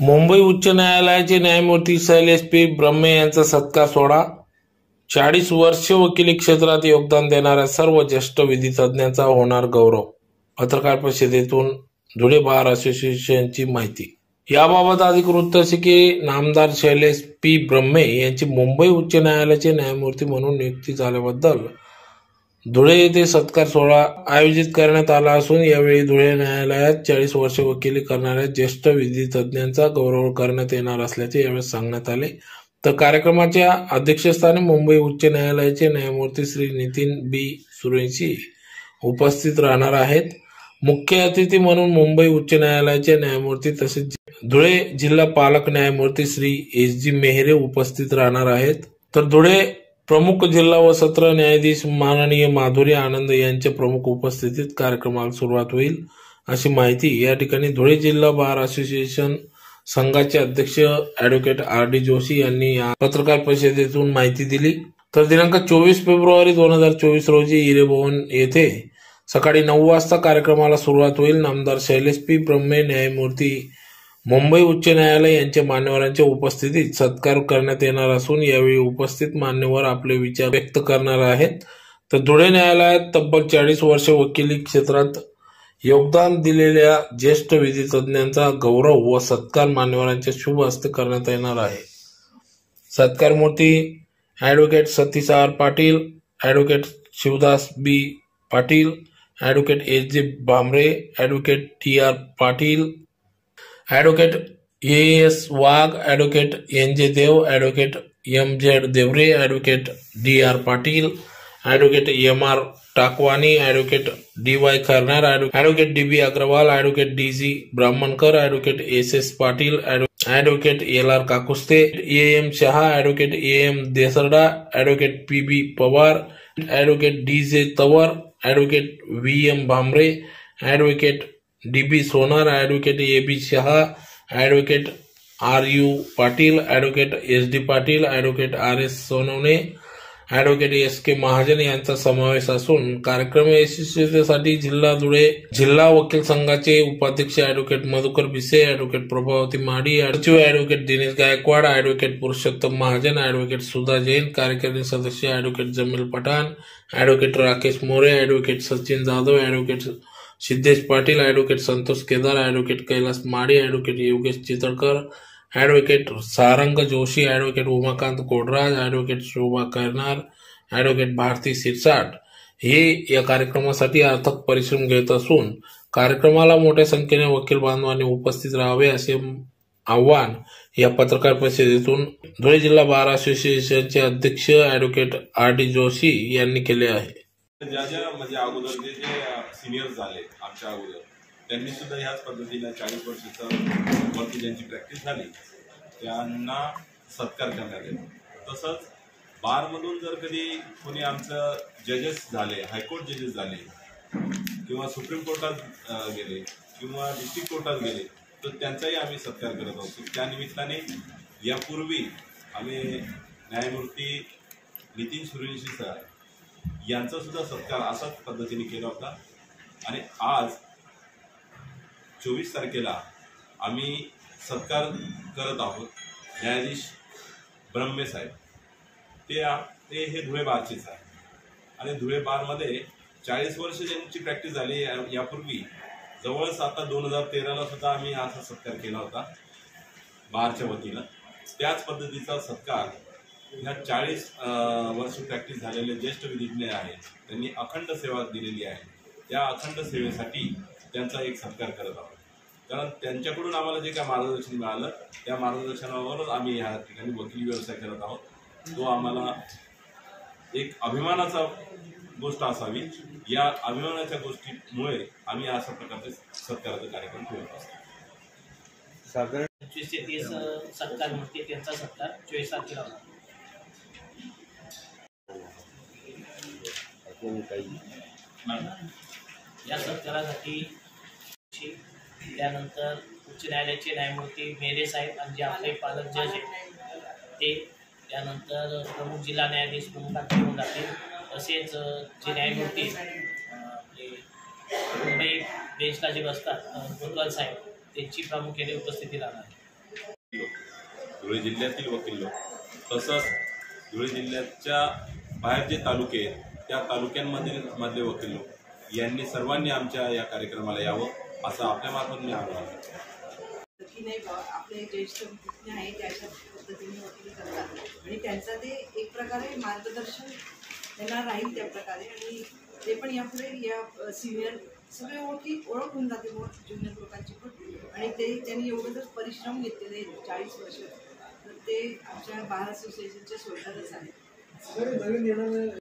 मुंबई उच्च न्यायालयाचे न्यायमूर्ती शैलेश पी. ब्रह्मे यांचा सत्कार सोहळा चाळीस वर्ष वकिली क्षेत्रात योगदान देणाऱ्या सर्व ज्येष्ठ विधी तज्ज्ञांचा होणार गौरव. पत्रकार परिषदेतून धुळे बार असोसिएशनची माहिती. याबाबत अधिक वृत्त असे की नामदार शैलेश पी. ब्रह्मे यांची मुंबई उच्च न्यायालयाचे न्यायमूर्ती म्हणून नियुक्ती झाल्याबद्दल धुळे येथे सत्कार सोहळा आयोजित करण्यात आला असून यावेळी धुळे न्यायालयात चाळीस वर्ष वकिली करणाऱ्या ज्येष्ठ विधी तज्ज्ञांचा गौरव करण्यात येणार असल्याचे यावेळी सांगण्यात आले. तर कार्यक्रमाच्या अध्यक्षस्थानी मुंबई उच्च न्यायालयाचे न्यायमूर्ती श्री नितीन बी. सुरेशी उपस्थित राहणार आहेत. मुख्य अतिथी म्हणून मुंबई उच्च न्यायालयाचे न्यायमूर्ती तसेच धुळे जिल्हा पालक न्यायमूर्ती श्री एस जी मेहरे उपस्थित राहणार आहेत. तर धुळे प्रमुख जिल्हा व सत्र न्यायाधीश माननीय माधुरी आनंद यांच्या प्रमुख उपस्थितीत कार्यक्रमाला सुरुवात होईल अशी माहिती या ठिकाणी धुळे जिल्हा बार असोसिएशन संघाचे अध्यक्ष ऍडव्होकेट आर डी जोशी यांनी या पत्रकार परिषदेतून माहिती दिली. तर दिनांक चोवीस फेब्रुवारी दोन हजार चोवीस रोजी हिरे भवन येथे सकाळी नऊ वाजता कार्यक्रमाला सुरुवात होईल. नामदार शैलेश पी. ब्रह्मे न्यायमूर्ती मुंबई उच्च न्यायालय यांच्या मान्यवरांच्या उपस्थितीत सत्कार करण्यात येणार असून यावेळी उपस्थित मान्यवर आपले विचार व्यक्त करणार आहेत. तर धुळे न्यायालयात तब्बल चाळीस वर्ष वकिली क्षेत्रात योगदान दिलेल्या ज्येष्ठ विधी तज्ज्ञांचा गौरव व सत्कार मान्यवरांच्या शुभ हस्ते करण्यात येणार आहे. सत्कार मूर्ती advocate Satish R Patil advocate Shivdas B Patil advocate S J Bhamre advocate T R Patil advocate A S Wagh advocate N J Dev advocate M Z Deore advocate D R Patil advocate M R Takwani advocate D Y Kharnar advocate D B Agrawal advocate D G Brahmankar advocate S S Patil advocate L R Kakuste A M Shah advocate A M Desarda advocate P B Pawar advocate D J Tawar advocate V M Bhamre advocate D B Sonar advocate A B Shah advocate R U Patil advocate S D Patil advocate R S Sonawane advocate S K Mahajan यांचा समावेश असून कार्यक्रम यशस्वीतेसाठी जिल्हा धुळे जिल्हा वकील संघाचे उपाध्यक्ष advocate Madhukar Bhise advocate Prabhavati Madi सचिव advocate Dinesh Gaikwad advocate Purushottam Mahajan advocate Sudha Jain कार्यकारी सदस्य advocate Jameel Pathan advocate Rakesh More advocate Sachin Jadhav advocate Siddhesh Patil advocate Santosh Kedar advocate Kailas Madi advocate Yogesh Chitalkar advocate Sarang Joshi advocate Umakant Kodraj advocate Shobha Karnar advocate Bharti Sirsat हे या कार्यक्रमासाठी अर्थक परिश्रम घेत असून कार्यक्रमाला मोठ्या संख्येने वकील बांधवांनी उपस्थित राहावे असे आव्हान या पत्रकार परिषदेतून धुळे जिल्हा बार असोसिएशनचे अध्यक्ष ॲडव्होकेट आर डी जोशी यांनी केले आहे. ज्या ज्या म्हणजे अगोदर जे जे सिनियर झाले आमच्या अगोदर त्यांनी सुद्धा ह्याच पद्धतीने चाळीस वर्षाचं वरती ज्यांची प्रॅक्टिस झाली त्यांना सत्कार करण्यात येतो तसंच बारमधून जर कधी कोणी आमचं जजेस झाले हायकोर्ट जजेस झाले किंवा सुप्रीम कोर्टात गेले किंवा डिस्ट्रिक्ट कोर्टात गेले तर त्यांचाही आम्ही सत्कार करत आहोत. त्या निमित्ताने यापूर्वी आम्ही न्यायमूर्ती नितीन सुरेशी सर यांचा सुद्धा सत्कार असाच पद्धतीने केला होता. आणि आज चोवीस तारखेला आम्ही सत्कार करत आहोत न्यायाधीश ब्रह्मे साहेब. ते ते हे धुळे बारचेच आहे आणि धुळे बारमध्ये चाळीस वर्ष ज्यांची प्रॅक्टिस झाली यापूर्वी जवळच आता दोन हजार तेराला सुद्धा आम्ही असा सत्कार केला होता बारच्या वतीनं. त्याच पद्धतीचा सत्कार ह्या चाळीस वर्ष प्रॅक्टिस झालेले ज्येष्ठ विधिज्ञ आहेत. त्यांनी अखंड सेवा दिलेली आहे. त्या अखंड सेवेसाठी त्यांचा एक सत्कार करत आहोत. कारण त्यांच्याकडून आम्हाला जे काय मार्गदर्शन मिळालं त्या मार्गदर्शनावरच आम्ही ह्या ठिकाणी वकिली व्यवसाय करत आहोत. तो आम्हाला एक अभिमानाचा गोष्ट असावी. या अभिमानाच्या गोष्टीमुळे आम्ही अशा प्रकारचे सत्काराचा कार्यक्रम ठेवत असतो. साधारण पंचवीस ते तीस सत्कार मूर्ती त्यांचा सत्कार चोवीस तारखेला अजून काही? या सत्कारासाठी त्यानंतर उच्च न्यायालयाचे न्यायमूर्ती मेरे साहेब आणि जे आपले पालक जज आहेत ते त्यानंतर प्रमुख जिल्हा न्यायाधीश प्रमुखात घेऊन जातील. तसेच जे न्यायमूर्ती आपले मुंबई बेंचला जे बसतात कोतवाल साहेब त्यांची प्रामुख्याने उपस्थिती राहणार. आहे धुळे जिल्ह्यातील वकील लोक. तसंच धुळे जिल्ह्याच्या बाहेर जे तालुके आहेत त्या तालुक्यांमधील मधले वकील लोक. यांनी सर्वांनी आमच्या या कार्यक्रमाला यावं असं आपल्या मार्फत मी आवाहन करतो. की नाही बा आपले ज्येष्ठ आहे पद्धतीने वकिली करतात. आणि त्यांचा ते एक प्रकारे मार्गदर्शन त्यांना राहील त्या प्रकारे. आणि ते पण यापुढे या सिनियर सगळे ओळखी ओळख होऊन जाते ज्युनियर लोकांची पण. आणि ते त्यांनी एवढं जर परिश्रम घेतलेले चाळीस वर्ष तर ते आमच्या बार असोसिएशनचे सोल्डरच आहेत.